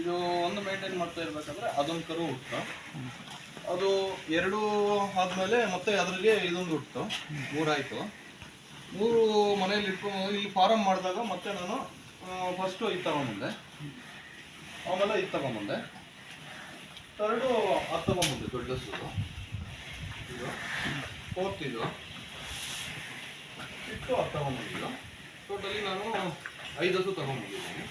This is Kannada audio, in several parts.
ಇದು ಒಂದು ಮೇಂಟೈನ್ ಮಾಡ್ತಾ ಇರ್ಬೇಕಂದ್ರೆ ಅದೊಂದು ಕರು ಹುಟ್ಟು ಅದು ಎರಡು ಆದ್ಮೇಲೆ ಮತ್ತೆ ಅದರಲ್ಲಿ ಇದೊಂದು ಹುಟ್ಟು ಮೂರಾಯ್ತು. ಮೂರು ಮನೆಯಲ್ಲಿ ಇಟ್ಕೊಂಡು ಇಲ್ಲಿ ಫಾರಮ್ ಮಾಡಿದಾಗ ಮತ್ತೆ ನಾನು ಫಸ್ಟು ಇದು ತಗೊಂಬಂದೆ. ಆಮೇಲೆ ಇದು ತಗೊಂಬಂದೆ. ಥರ್ಡು ಅದು ತಗೊಂಬಂದೆ ದೊಡ್ಡ ಇದು. ಫೋರ್ತ್ ಇದು. ಇಟ್ಟು ಅದು ತಗೊಂಬಂದಿದ್ದು ಟೋಟಲಿ ನಾನು ಐದು ಹಸು ತಗೊಂಬಂದಿದ್ದೀನಿ.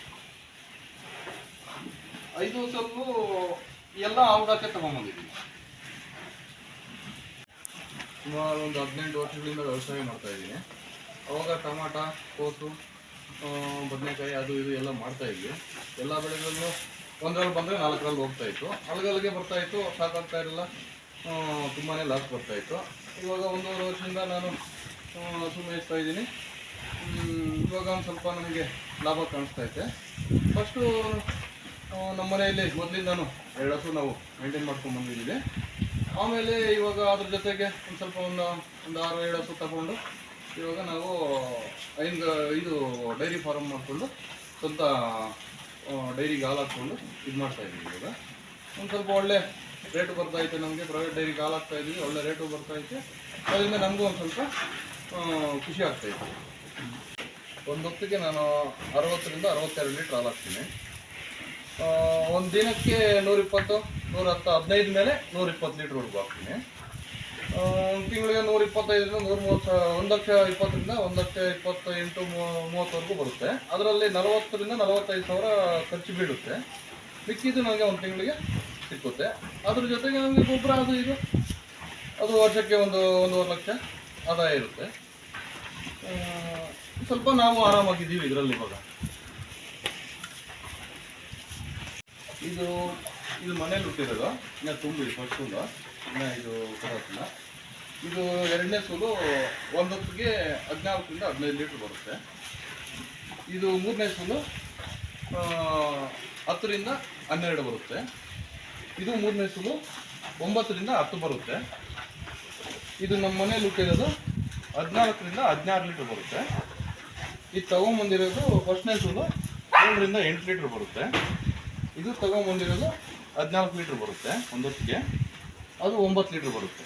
ಐದು ಸೊಲ್ಲು ಎಲ್ಲ ಆವಡಕ್ಕೆ ತಗೊಂಬಂದಿದ್ದೀನಿ. ಸುಮಾರು ಒಂದು ಹದಿನೆಂಟು ವರ್ಷಗಳಿಂದ ವ್ಯವಸಾಯ ಮಾಡ್ತಾ ಇದ್ದೀನಿ. ಅವಾಗ ಟಮಾಟ, ಕೋಸು ಬದನೆಕಾಯಿ ಅದು ಇದು ಎಲ್ಲ ಮಾಡ್ತಾ ಇದ್ವಿ. ಎಲ್ಲ ಬೆಳೆಗಳನ್ನು ಒಂದರಲ್ಲಿ ಬಂದರೆ ನಾಲ್ಕರಲ್ಲಿ ಹೋಗ್ತಾ ಇತ್ತು. ಅಲ್ಗಲ್ಗೆ ಬರ್ತಾ ಇತ್ತು, ಸಾಕಾಗ್ತಾ ಇರಲಿಲ್ಲ. ತುಂಬಾ ಲಾಸ್ ಬರ್ತಾ ಇತ್ತು. ಇವಾಗ ಒಂದೂವರೆ ವರ್ಷದಿಂದ ನಾನು ಸುಮ್ಮನೆ ಮೇಯಿಸ್ತಾ ಇದ್ದೀನಿ. ಇವಾಗ ಒಂದು ಸ್ವಲ್ಪ ನನಗೆ ಲಾಭ ಕಾಣಿಸ್ತಾ ಐತೆ. ಫಸ್ಟು ನಮ್ಮ ಮನೆಯಲ್ಲಿ ಮೊದಲಿಂದಾನು ಎರಡು ಹಸು ನಾವು ಮೇಂಟೈನ್ ಮಾಡ್ಕೊಂಡು ಬಂದಿದ್ದೀವಿ. ಆಮೇಲೆ ಇವಾಗ ಅದ್ರ ಜೊತೆಗೆ ಒಂದು ಸ್ವಲ್ಪ ಒಂದು ಒಂದು ಆರು, ಏಳು ಹಸು ತಗೊಂಡು ಇವಾಗ ನಾವು ಐದು ಇದು ಡೈರಿ ಫಾರ್ಮ್ ಮಾಡಿಕೊಂಡು ಸ್ವಂತ ಡೈರಿಗೆ ಹಾಲು ಹಾಕ್ಕೊಂಡು ಇದು ಮಾಡ್ತಾ ಇದ್ದೀವಿ ಇವಾಗ. ಒಂದು ಸ್ವಲ್ಪ ಒಳ್ಳೆ ರೇಟು ಬರ್ತಾ ಐತೆ ನಮಗೆ ಪ್ರೈವೇಟ್ ಡೈರಿಗೆ ಹಾಲು ಹಾಕ್ತಾ ಒಳ್ಳೆ ರೇಟು ಬರ್ತಾ ಐತೆ. ಅದರಿಂದ ನಮಗೂ ಒಂದು ಸ್ವಲ್ಪ ಖುಷಿ ಆಗ್ತಾಯಿತ್ತು ಒಂದು ಹೊತ್ತಿಗೆ ನಾನು ಅರವತ್ತರಿಂದ ಅರವತ್ತೆರಡು ಲೀಟ್ರ್ ಹಾಲು ಹಾಕ್ತೀನಿ. ಒಂದು ದಿನಕ್ಕೆ ನೂರಿಪ್ಪತ್ತು ನೂರ ಹತ್ತು ಹದಿನೈದು ಮೇಲೆ ನೂರಿಪ್ಪತ್ತು ಲೀಟ್ರ್ ಹುಡುಗ ಹಾಕ್ತೀನಿ ಒಂದು ತಿಂಗಳಿಗೆ ನೂರ ಇಪ್ಪತ್ತೈದರಿಂದ ನೂರ ಮೂವತ್ತು ಒಂದು ಲಕ್ಷ ಇಪ್ಪತ್ತರಿಂದ ಒಂದು ಲಕ್ಷ ಇಪ್ಪತ್ತ ಎಂಟು ಮೂವತ್ತವರೆಗೂ ಬರುತ್ತೆ. ಅದರಲ್ಲಿ ನಲವತ್ತರಿಂದ ನಲವತ್ತೈದು ಸಾವಿರ ಖರ್ಚು ಬೀಳುತ್ತೆ. ಮಿಕ್ಕಿದ್ದು ನನಗೆ ಒಂದು ತಿಂಗಳಿಗೆ ಸಿಕ್ಕುತ್ತೆ. ಅದ್ರ ಜೊತೆಗೆ ನಮಗೆ ಗೊಬ್ಬರ ಅದು ಇದು. ಅದು ವರ್ಷಕ್ಕೆ ಒಂದು ಒಂದೂವರೆ ಲಕ್ಷ ಆದಾಯ ಇರುತ್ತೆ. ಸ್ವಲ್ಪ ನಾವು ಆರಾಮಾಗಿದ್ದೀವಿ ಇದರಲ್ಲಿ ಇವಾಗ. ಇದು ಇದು ಮನೇಲಿ ಹುಟ್ಟಿರೋದು. ಇನ್ನು ತುಂಬಿ ಫಸ್ಟ್ ಸೂಲು ಇನ್ನು ಇದು ಬರೋದಿಲ್ಲ ಇದು ಎರಡನೇ ಸೂಲು ಒಂದೊತ್ತಿಗೆ ಹದಿನಾಲ್ಕರಿಂದ ಹದಿನೈದು ಲೀಟ್ರ್ ಬರುತ್ತೆ. ಇದು ಮೂರನೇ ಸೂಲು ಹತ್ತರಿಂದ ಹನ್ನೆರಡು ಬರುತ್ತೆ. ಇದು ಮೂರನೇ ಸೂಲು ಒಂಬತ್ತರಿಂದ ಹತ್ತು ಬರುತ್ತೆ. ಇದು ನಮ್ಮ ಮನೇಲಿ ಹುಟ್ಟಿರೋದು ಹದಿನಾಲ್ಕರಿಂದ ಹದಿನಾರು ಲೀಟ್ರ್ ಬರುತ್ತೆ. ಇದು ತಗೊಂಬಂದಿರೋದು ಫಸ್ಟ್ನೇ ಸೂಲು ಏಳರಿಂದ ಎಂಟು ಲೀಟ್ರ್ ಬರುತ್ತೆ. ಇದು ತಗೊಂಬಂದಿರೋದು ಹದಿನಾಲ್ಕು ಲೀಟ್ರ್ ಬರುತ್ತೆ ಒಂದೊತ್ತಿಗೆ ಅದು ಒಂಬತ್ತು ಲೀಟ್ರ್ ಬರುತ್ತೆ.